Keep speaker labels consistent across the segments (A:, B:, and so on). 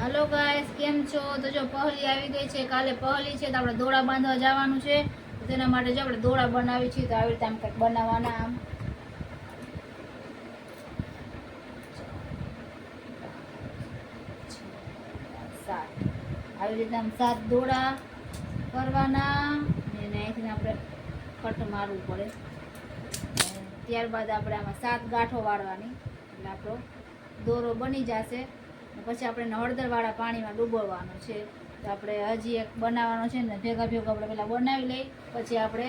A: હાલો guys કેમ છો? તો જો પહલી આવી ગઈ છે, કાલે પહલી છે, તો આપણે દોડા બાંધવા જવાનું છે. તેના માટે જો આપણે દોડા બનાવી છીએ તો આવી રીતે આમ કંઈક બનાવવાના આમ. સાત. આવી રીતે આમ સાત દોડા કરવાના. અને અહીંથી આપણે કટ મારવું પડે. ત્યારબાદ આપણે આમાં સાત ગાંઠો વાળવાની. એટલે આપણો દોરો બની જશે. પછી આપણે હળદરવાળા પાણીમાં ડૂબોળવાનો છે. તો આપણે હજી એક બનાવવાનો છે ને ભેગા ભેગા આપણે પહેલાં બનાવી લઈ, પછી આપણે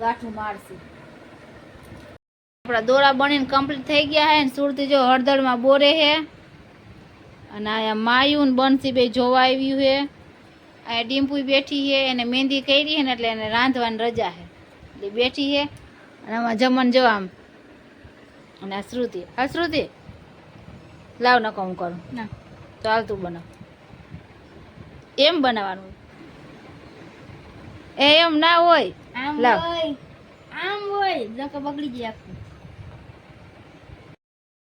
A: ગાંઠું મારશું. આપણા દોરા બનીને કમ્પ્લીટ થઈ ગયા છે સુરતી જો હળદરમાં બોરે છે અને અહીંયા માયું ને બનસી બે જોવા આવ્યું હે. અહીંયા ડીમ્પુઈ બેઠી હે, એને મહેંદી કરી હે ને એટલે એને રાંધવાની રજા હે. એટલે બેઠી હે. અને આમાં જમણ જવા આમ. અને આ શ્રુતિ. આ શ્રુતિ? લાવ નકો હું કરું. ના. ચાલ તું બનાવ. એમ બનાવવાનું એ એમ ના હોય.
B: આમ
A: લાવ.
B: હોય. આમ હોય. નકર બગડી જાય આખું.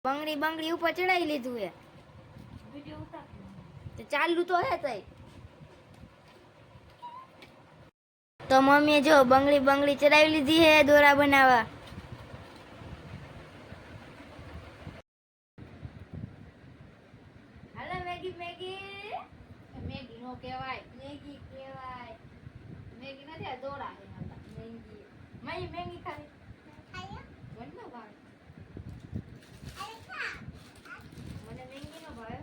B: બંગડી બંગડી ઉપર ચડાવી લીધું હે. તો ચાલુ તો હે તઈ. તો મમ્મીએ જો બંગડી બંગડી ચડાવી લીધી હે દોરા બનાવવા હાલો મેગી? મેગી
A: નો કહેવાય.
B: મેગી કહેવાય.
A: મેગી નથી આ દોડા હે.
B: મેગી. મય મેગી ખાવી.
A: ઘરનો ભાગ.
B: મને મેગી નો ભાવે.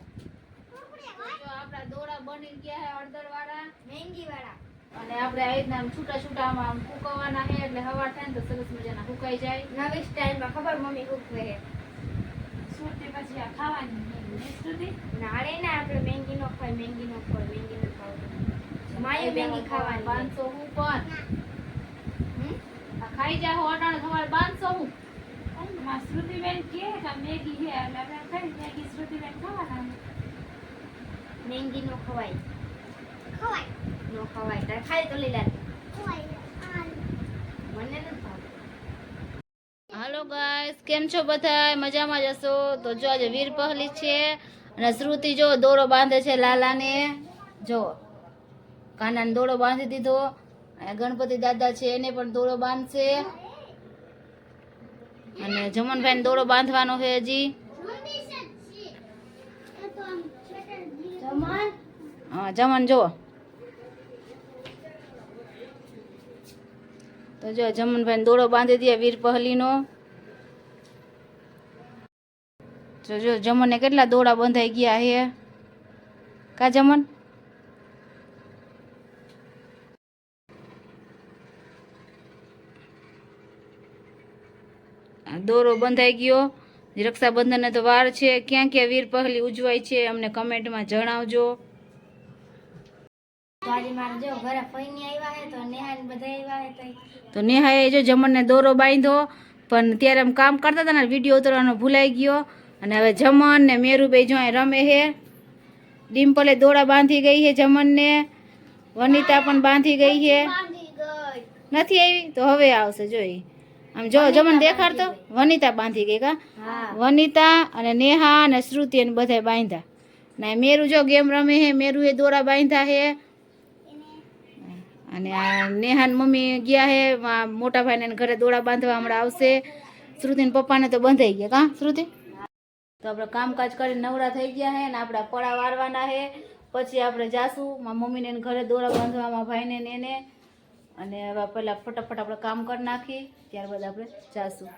A: જો આપણા દોરા બની ગયા હે હળદર વાળા
B: મેંગી વાળા.
A: અને આપણે આવી રીતના આમ છૂટા છૂટામાં આમ ફૂંકવાના હે એટલે હવા થાય ને તો સરસ મજાના સુકાઈ જાય.
B: નવી સ્ટાઇલમાં ખબર મમ્મી શું કહે
A: પછી આ ખાવાની સુરતી
B: નાળે ના આપણે મેંગી નો ખાય મેંગી નો ખાય મેંગી નો ખાવ માયે મેંગી ખાવાની
A: પાંચસો હું પણ આ ખાઈ જાય હો અટાણે તમારે પાંચસો હું
C: માં શ્રુતિબેન કે મેગી છે એટલે આપણે ખાઈ મેગી શ્રુતિબેન ખાવાના
B: મેંગી નો ખવાય. ખવાય. નો ખવાય. તારે ખાઈ તો લીલા મને ન ભાવે
A: હાલો ગાઈસ કેમ છો બધા મજામાં જ હશો? તો જો આજે વીર પહલી છે અને શ્રુતિ જો દોરો બાંધે છે લાલાને. જો, કાનાને દોરો બાંધી દીધો. અને ગણપતિ દાદા છે એને પણ દોરો બાંધશે. અને જમનભાઈને દોરો બાંધવાનો છે હજી. હા, જમન જો. તો જો જમનભાઈ દોડો બાંધી દે વીર પહલીનો. જો જો જમનને કેટલા દોડા બંધાઈ ગયા હે? કા જમન આ દોરો બંધાઈ ગયો. રક્ષાબંધનને તો વાર છે. ક્યાં ક્યાં વીર પહલી ઉજવાય છે અમને કમેન્ટમાં જણાવજો.
B: તો બધા
A: નેહાએ જો જમણને દોરો બાંધ્યો પણ ત્યારે આમ કામ કરતા હતા ને વીડિયો ઉતરવાનો ભૂલાઈ ગયો. અને હવે જમણ ને મેરુભાઈ જો રમે હે ડિમ્પલે દોડા બાંધી ગઈ છે જમણને વનિતા પણ બાંધી ગઈ છે. નથી આવી? તો હવે આવશે જોઈ. આમ જો જમણ દેખાડતો? વનિતા બાંધી ગઈ કા?
B: હા.
A: વનિતા અને નેહા અને શ્રુતિ અને બધાય બાંધ્યા. ને મેરુ જો ગેમ રમે છે મેરુએ દોરા બાંધ્યા હે અને આ નેહાન મમ્મી ગયા હે મોટા ભાઈને ઘરે દોડા બાંધવા હમણાં આવશે. શ્રુતિને પપ્પાને તો બંધાઈ ગયા કા? શ્રુતિ? તો આપણે કામકાજ કરીને નવરા થઈ ગયા છે ને આપણા પળા વારવાના છે પછી આપણે જાશું. મારા મમ્મીને ઘરે દોરા બાંધવા, મારા ભાઈને એને. અને હવે પહેલાં ફટાફટ આપણે કામ કરી નાખી ત્યારબાદ આપણે જાશું.